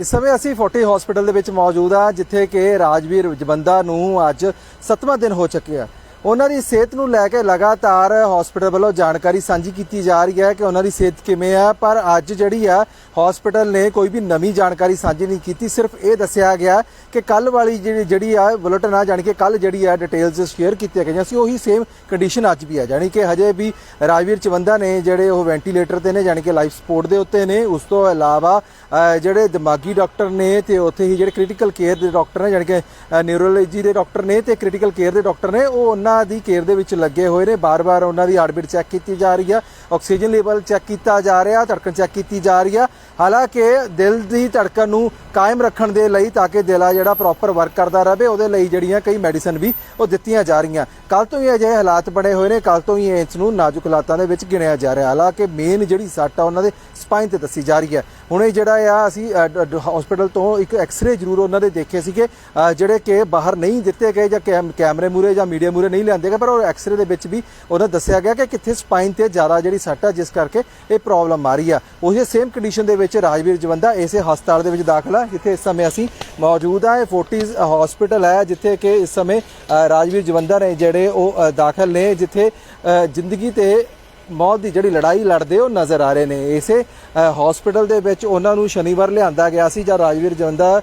ਇਸ ਸਮੇਂ ਅਸੀਂ ਫੋਰਟੀ ਹਸਪੀਟਲ ਦੇ ਵਿੱਚ ਮੌਜੂਦ ਆ ਜਿੱਥੇ ਕਿ ਰਾਜਵੀਰ ਜਵੰਦਾ ਨੂੰ ਅੱਜ 7ਵਾਂ ਦਿਨ ਹੋ ਚੁੱਕਿਆ ਉਹਨਾਂ ਦੀ ਸਿਹਤ ਨੂੰ ਲੈ ਕੇ ਲਗਾਤਾਰ ਹਸਪੀਟਲ ਵੱਲੋਂ ਜਾਣਕਾਰੀ ਸਾਂਝੀ ਕੀਤੀ ਜਾ ਰਹੀ ਹੈ ਕਿ ਉਹਨਾਂ ਦੀ ਸਿਹਤ ਕਿਵੇਂ ਆ ਪਰ ਅੱਜ ਜਿਹੜੀ ਆ ਹਸਪੀਟਲ ਨੇ ਕੋਈ ਵੀ ਨਵੀਂ ਜਾਣਕਾਰੀ ਸਾਂਝੀ ਨਹੀਂ ਕੀਤੀ। ਸਿਰਫ ਇਹ ਦੱਸਿਆ ਗਿਆ ਕਿ ਕੱਲ ਵਾਲੀ ਜਿਹੜੀ ਜਿਹੜੀ ਆ ਬੁਲੇਟਿਨ ਆ, ਜਾਣੀ ਕਿ ਕੱਲ ਜਿਹੜੀ ਆ ਡਿਟੇਲਸ ਸ਼ੇਅਰ ਕੀਤੀਆਂ ਗਈਆਂ ਸੀ, ਉਹੀ ਸੇਮ ਕੰਡੀਸ਼ਨ ਅੱਜ ਵੀ ਆ ਜਾਣੀ ਕਿ ਹਜੇ ਵੀ ਰਾਜਵੀਰ ਚਵੰਦਾ ਨੇ ਜਿਹੜੇ ਉਹ ਵੈਂਟੀਲੇਟਰ ਤੇ ਨੇ, ਜਾਣੀ ਕਿ ਲਾਈਫ ਸਪੋਰਟ ਦੇ ਉੱਤੇ ਨੇ, ਉਸ ਤੋਂ ਇਲਾਵਾ ਜਿਹੜੇ ਦਿਮਾਗੀ ਡਾਕਟਰ ਨੇ ਤੇ ਉੱਥੇ ਹੀ ਜਿਹੜੇ ਕ੍ਰਿਟੀਕਲ ਕੇਅਰ ਦੇ ਡਾਕਟਰ ਨੇ, ਜਾਣੀ ਕਿ ਨਿਊਰੋਲੋਜੀ ਦੇ ਡਾਕਟਰ ਨੇ ਤੇ ਕ੍ਰਿਟੀਕਲ ਕੇਅਰ ਦੇ ਡਾਕਟਰ ਨੇ, ਉਹ ਉਹਨਾਂ ਦੀ ਕੇਅਰ ਦੇ ਵਿੱਚ ਲੱਗੇ ਹੋਏ ਨੇ। ਬਾਰ-ਬਾਰ ਉਹਨਾਂ ਦੀ ਹਾਰਟਬੀਟ ਚੈੱਕ ਕੀਤੀ ਜਾ ਰਹੀ ਆ। ਆਕਸੀਜਨ ਲੈਵਲ ਚੈੱਕ ਕੀਤਾ ਜਾ ਰਿਹਾ, ਧੜਕਣ ਚੈੱਕ ਕੀਤੀ ਜਾ ਰਹੀ ਆ। ਹਾਲਾਂਕਿ ਦਿਲ ਦੀ ਧੜਕਣ ਨੂੰ ਕਾਇਮ ਰੱਖਣ ਦੇ ਲਈ ਤਾਂ ਕਿ ਦਿਲ ਆ ਜਿਹੜਾ ਪ੍ਰੋਪਰ ਵਰਕ ਕਰਦਾ ਰਹੇ ਉਹਦੇ ਲਈ ਜਿਹੜੀਆਂ ਕਈ ਮੈਡੀਸਨ ਵੀ ਉਹ ਦਿੱਤੀਆਂ ਜਾ ਰਹੀਆਂ। ਕੱਲ ਤੋਂ ਹੀ ਅਜਿਹੇ ਹਾਲਾਤ ਬਣੇ ਹੋਏ ਨੇ। ਕੱਲ ਤੋਂ ਹੀ ਇਸ ਨੂੰ ਨਾਜ਼ੁਕ ਹਾਲਾਤਾਂ ਦੇ ਵਿੱਚ ਗਿਣਿਆ ਜਾ ਰਿਹਾ। ਹਾਲਾਂਕਿ ਮੇਨ ਜਿਹੜੀ ਸੱਟ ਆ, ਉਹਨਾਂ ਦੇ ਸਪਾਈਨ ਤੇ ਦੱਸੀ ਜਾ ਰਹੀ ਹੈ ਹੁਣ ਇਹ ਜਿਹੜਾ ਆ, ਅਸੀਂ ਹਸਪੀਟਲ ਤੋਂ ਇੱਕ ਐਕਸ-ਰੇ ਜ਼ਰੂਰ ਉਹਨਾਂ ਦੇ ਦੇਖੇ ਸੀਗੇ। ਜਿਹੜੇ ਕਿ ਬਾਹਰ ਨਹੀਂ ਦਿੱਤੇ ਗਏ ਜਾਂ ਕੈਮ- ਕੈਮਰੇ ਮੂਰੇ ਜਾਂ ਮੀਡੀਆ ਮੂਰੇ ਨਹੀਂ ਲਿਆਂਦੇ ਗਏ, ਪਰ ਉਹ ਐਕਸ-ਰੇ ਦੇ ਵਿੱਚ ਵੀ ਉਹਨਾਂ ਦੱਸਿਆ ਗਿਆ ਕਿ ਕਿੱਥੇ ਸਪਾਈਨ ਤੇ ਜ਼ਿਆਦਾ ਜਿਹੜੀ ਸੱਟ ਆ, ਜਿਸ ਕਰਕੇ ਇਹ ਪ੍ਰੋਬਲਮ ਆ ਰਹੀ ਆ। ਉਸੇ ਸੇਮ ਕੰਡੀਸ਼ਨ ਦੇ ਵਿੱਚ ਰਾਜਵੀਰ ਜਵੰਦਾ ਇਸੇ ਹਸਪਤਾਲ ਦੇ ਵਿੱਚ ਦਾਖਲ ਆ, ਜਿੱਥੇ ਇਸ ਸਮੇਂ ਅਸੀਂ ਮੌਜੂਦ ਆ। ਇਹ ਫੋਰਟੀਜ਼ ਹਸਪੀਟਲ ਹੈ ਜਿੱਥੇ ਕਿ ਇਸ ਸਮੇਂ ਰਾਜਵੀਰ ਜਵੰਦਾ ਨੇ ਜਿਹੜੇ ਉਹ ਦਾਖਲ ਨੇ, ਜਿੱਥੇ ਜ਼ਿੰਦਗੀ ਤੇ ਮੌਤ ਦੀ ਜਿਹੜੀ ਲੜਾਈ ਲੜਦੇ ਉਹ ਨਜ਼ਰ ਆ ਰਹੇ ਨੇ, ਇਸੇ ਹਸਪੀਟਲ ਦੇ ਵਿੱਚ ਉਹਨਾਂ ਨੂੰ ਸ਼ਨੀਵਾਰ ਲਿਆਂਦਾ ਗਿਆ ਸੀ ਜਾਂ ਰਾਜਵੀਰ ਜਵੰਦਾ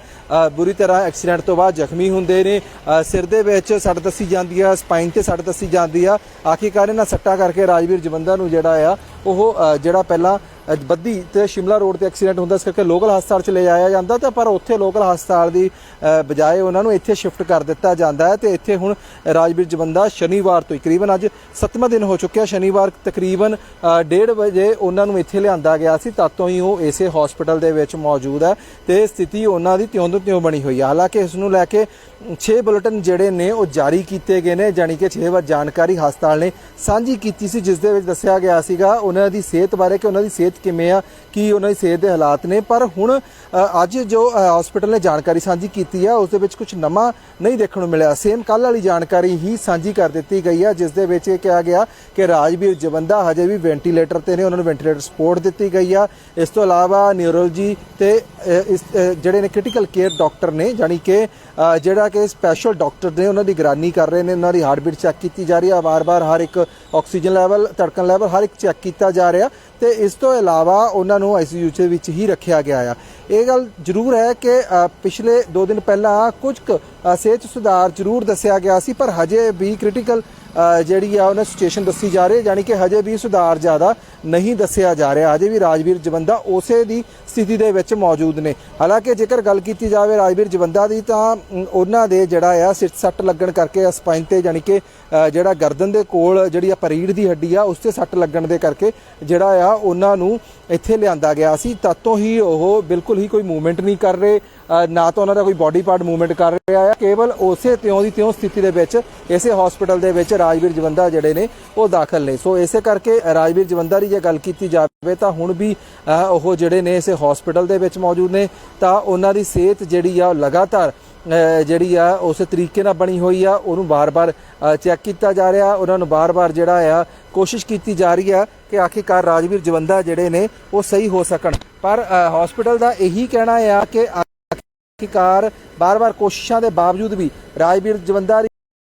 ਬੁਰੀ ਤਰ੍ਹਾਂ ਐਕਸੀਡੈਂਟ ਤੋਂ ਬਾਅਦ ਜ਼ਖਮੀ ਹੁੰਦੇ ਨੇ ਸਿਰ ਦੇ ਵਿੱਚ ਸੱਟ ਦੱਸੀ ਜਾਂਦੀ ਆ ਸਪਾਈਨ ਤੇ ਸੱਟ ਦੱਸੀ ਜਾਂਦੀ ਆ। ਆਖਿਰਕਾਰ ਇਹਨਾਂ ਸੱਟਾਂ ਕਰਕੇ ਰਾਜਵੀਰ ਜਵੰਦਾ ਨੂੰ ਜਿਹੜਾ ਆ, ਉਹ ਜਿਹੜਾ ਪਹਿਲਾਂ ਬੱਦੀ ਤੇ ਸ਼ਿਮਲਾ ਰੋਡ ਤੇ ਐਕਸੀਡੈਂਟ ਹੁੰਦਾ, ਇਸ ਕਰਕੇ ਲੋਕਲ ਹਸਪਤਾਲ ਚ ਲੈ ਜਾਇਆ ਜਾਂਦਾ ਤਾਂ ਪਰ ਉੱਥੇ ਲੋਕਲ ਹਸਪਤਾਲ ਦੀ ਬਜਾਏ ਉਹਨਾਂ ਨੂੰ ਇੱਥੇ ਸ਼ਿਫਟ ਕਰ ਦਿੱਤਾ ਜਾਂਦਾ ਹੈ ਤੇ ਇੱਥੇ ਹੁਣ ਰਾਜਵੀਰ ਜਵੰਦਾ ਸ਼ਨੀਵਾਰ ਤੋਂ ਤਕਰੀਬਨ ਅੱਜ 7ਵਾਂ ਦਿਨ ਹੋ ਚੁੱਕਿਆ, ਸ਼ਨੀਵਾਰ ਤਕਰੀਬਨ 1:30 ਵਜੇ ਉਹਨਾਂ ਨੂੰ ਇੱਥੇ ਲਿਆਂਦਾ ਗਿਆ ਸੀ, ਤਦ ਤੋਂ ਹੀ ਉਹ ਇਸੇ ਹਸਪੀਟਲ ਦੇ ਵਿੱਚ ਮੌਜੂਦ ਹੈ ਤੇ ਸਥਿਤੀ ਉਹਨਾਂ ਦੀ ਤਿਉਂ ਤੋਂ ਤਿਉਂ ਬਣੀ ਹੋਈ ਹੈ। ਹਾਲਾਂਕਿ ਇਸ ਨੂੰ ਲੈ ਕੇ 6 ਬੁਲੇਟਿਨ ਜਿਹੜੇ ਨੇ ਉਹ ਜਾਰੀ ਕੀਤੇ ਗਏ ਨੇ, ਜਾਣੀ ਕਿ 6 ਵਾਰ ਜਾਣਕਾਰੀ ਹਸਪਤਾਲ ਨੇ ਸਾਂਝੀ ਕੀਤੀ ਸੀ, ਜਿਸ ਦੇ ਵਿੱਚ ਦੱਸਿਆ ਗਿਆ ਸੀਗਾ ਉਹਨਾਂ ਦੀ ਸਿਹਤ ਬਾਰੇ ਕਿ ਉਹਨਾਂ ਦੀ ਸਿਹਤ ਕਿਵੇਂ ਆ, ਕੀ ਉਹਨਾਂ ਦੀ ਸਿਹਤ ਦੇ ਹਾਲਾਤ ਨੇ, ਪਰ ਹੁਣ ਅੱਜ ਜੋ ਹਸਪੀਟਲ ਨੇ ਜਾਣਕਾਰੀ ਸਾਂਝੀ ਕੀਤੀ ਆ, ਉਸ ਦੇ ਵਿੱਚ ਕੁਝ ਨਵਾਂ ਨਹੀਂ ਦੇਖਣ ਨੂੰ ਮਿਲਿਆ। ਸੇਮ ਕੱਲ ਵਾਲੀ ਜਾਣਕਾਰੀ ਹੀ ਸਾਂਝੀ ਕਰ ਦਿੱਤੀ ਗਈ ਆ, ਜਿਸ ਦੇ ਵਿੱਚ ਇਹ ਕਿਹਾ ਗਿਆ ਕਿ ਰਾਜਵੀਰ ਜਵੰਦਾ ਹਜੇ ਵੀ ਵੈਂਟੀਲੇਟਰ ਤੇ ਨੇ, ਉਹਨਾਂ ਨੂੰ ਵੈਂਟੀਲੇਟਰ ਸਪੋਰਟ ਦਿੱਤੀ ਗਈ ਆ। ਇਸ ਤੋਂ ਇਲਾਵਾ ਨਿਊਰੋਲੋਜੀ ਤੇ ਇਸ ਜਿਹੜੇ ਨੇ ਕ੍ਰਿਟੀਕਲ ਕੇਅਰ ਡਾਕਟਰ ਨੇ ਜਾਨੀ ਕਿ ਜਿਹੜਾ ਕਿ ਸਪੈਸ਼ਲ ਡਾਕਟਰ ਨੇ, ਉਹਨਾਂ ਦੀ ਨਿਗਰਾਨੀ ਕਰ ਰਹੇ ਨੇ, ਉਹਨਾਂ ਦੀ ਹਾਰਟਬੀਟ ਚੈੱਕ ਕੀਤੀ ਜਾ ਰਹੀ ਆ। ਵਾਰ-ਵਾਰ ਹਰ ਇੱਕ ਆਕਸੀਜਨ ਲੈਵਲ ਧੜਕਣ ਲੈਵਲ ਹਰ ਇੱਕ ਚੈੱਕ ਕੀਤਾ ਜਾ ਰਿਹਾ। ਤੇ ਇਸ ਤੋਂ ਇਲਾਵਾ ਉਹਨਾਂ ਨੂੰ ਆਈਸੀਯੂ ਦੇ ਵਿੱਚ ਹੀ ਰੱਖਿਆ ਗਿਆ ਆ। ਇਹ ਗੱਲ ਜ਼ਰੂਰ ਹੈ ਕਿ ਪਿਛਲੇ 2 ਦਿਨ ਪਹਿਲਾਂ ਕੁਝ ਕੁ, ਸਿਹਤ ਸੁਧਾਰ ਜ਼ਰੂਰ ਦੱਸਿਆ ਗਿਆ ਸੀ ਪਰ ਹਜੇ ਵੀ ਕ੍ਰਿਟੀਕਲ ਜਿਹੜੀ ਆ ਉਹਨਾਂ ਸਿਚੁਏਸ਼ਨ ਦੱਸੀ ਜਾ ਰਹੀ ਹੈ ਯਾਨੀ ਕਿ ਹਜੇ ਵੀ ਸੁਧਾਰ ਜ਼ਿਆਦਾ ਨਹੀਂ ਦੱਸਿਆ ਜਾ ਰਿਹਾ। ਹਜੇ ਵੀ ਰਾਜਵੀਰ ਜਵੰਦਾ ਉਸੇ ਦੀ ਸਥਿਤੀ ਦੇ ਵਿੱਚ ਮੌਜੂਦ ਨੇ। ਹਾਲਾਂਕਿ ਜੇਕਰ ਗੱਲ ਕੀਤੀ ਜਾਵੇ ਰਾਜਵੀਰ ਜਵੰਦਾ ਦੀ ਤਾਂ ਉਹਨਾਂ ਦੇ ਜਿਹੜਾ ਆ ਸਿਰ ਸੱਟ ਲੱਗਣ ਕਰਕੇ ਸਪਾਈਨ ਤੇ ਯਾਨੀ ਕਿ ਜਿਹੜਾ ਗਰਦਨ ਦੇ ਕੋਲ ਜਿਹੜੀ ਆ ਪਰੀੜ ਦੀ ਹੱਡੀ ਆ, ਉਸ ਤੇ ਸੱਟ ਲੱਗਣ ਦੇ ਕਰਕੇ ਜਿਹੜਾ ਆ ਉਹਨਾਂ ਨੂੰ ਇੱਥੇ ਲਿਆਂਦਾ ਗਿਆ ਸੀ। ਤਦ ਤੋਂ ਹੀ ਉਹ ਬਿਲਕੁਲ ਹੀ ਕੋਈ ਮੂਵਮੈਂਟ ਨਹੀਂ ਕਰ ਰਹੇ ਨਾ ਤਾਂ ਉਹਨਾਂ ਦਾ ਕੋਈ ਬਾਡੀ ਪਾਰਟ ਮੂਵਮੈਂਟ ਕਰ ਰਿਹਾ ਆ। ਕੇਵਲ ਉਸੇ ਤਿਉਂ ਦੀ ਤਿਉਂ ਸਥਿਤੀ ਦੇ ਵਿੱਚ, ਇਸੇ ਹਸਪੀਟਲ ਦੇ ਵਿੱਚ ਰਾਜਵੀਰ ਜਵੰਦਾ ਜਿਹੜੇ ਨੇ ਉਹ ਦਾਖਲ ਨੇ। ਸੋ ਇਸੇ ਕਰਕੇ ਰਾਜਵੀਰ ਜਵੰਦਾ ਦੀ ਜੇ ਗੱਲ ਕੀਤੀ ਜਾਵੇ ਤਾਂ ਹੁਣ ਵੀ ਉਹ ਜਿਹੜੇ ਨੇ ਇਸੇ ਹਸਪੀਟਲ ਦੇ ਵਿੱਚ ਮੌਜੂਦ ਨੇ, ਤਾਂ ਉਹਨਾਂ ਦੀ ਸਿਹਤ ਜਿਹੜੀ ਆ, ਉਹ ਲਗਾਤਾਰ ਜਿਹੜੀ ਆ, ਉਸ ਤਰੀਕੇ ਨਾਲ ਬਣੀ ਹੋਈ ਆ। ਉਹਨੂੰ ਬਾਰ-ਬਾਰ ਚੈੱਕ ਕੀਤਾ ਜਾ ਰਿਹਾ। ਉਹਨਾਂ ਨੂੰ ਬਾਰ-ਬਾਰ ਜਿਹੜਾ ਆ, ਕੋਸ਼ਿਸ਼ ਕੀਤੀ ਜਾ ਰਹੀ ਆ ਕਿ ਆਖਿਰਕਾਰ ਰਾਜਵੀਰ ਜਵੰਦਾ ਜਿਹੜੇ ਨੇ, ਉਹ ਸਹੀ ਹੋ ਸਕਣ। ਪਰ ਹਸਪੀਟਲ ਦਾ ਇਹੀ ਕਹਿਣਾ ਆ ਕਿ ਆਖਿਰਕਾਰ ਬਾਰ-ਬਾਰ ਕੋਸ਼ਿਸ਼ਾਂ ਦੇ ਬਾਵਜੂਦ ਵੀ ਰਾਜਵੀਰ ਜਵੰਦਾ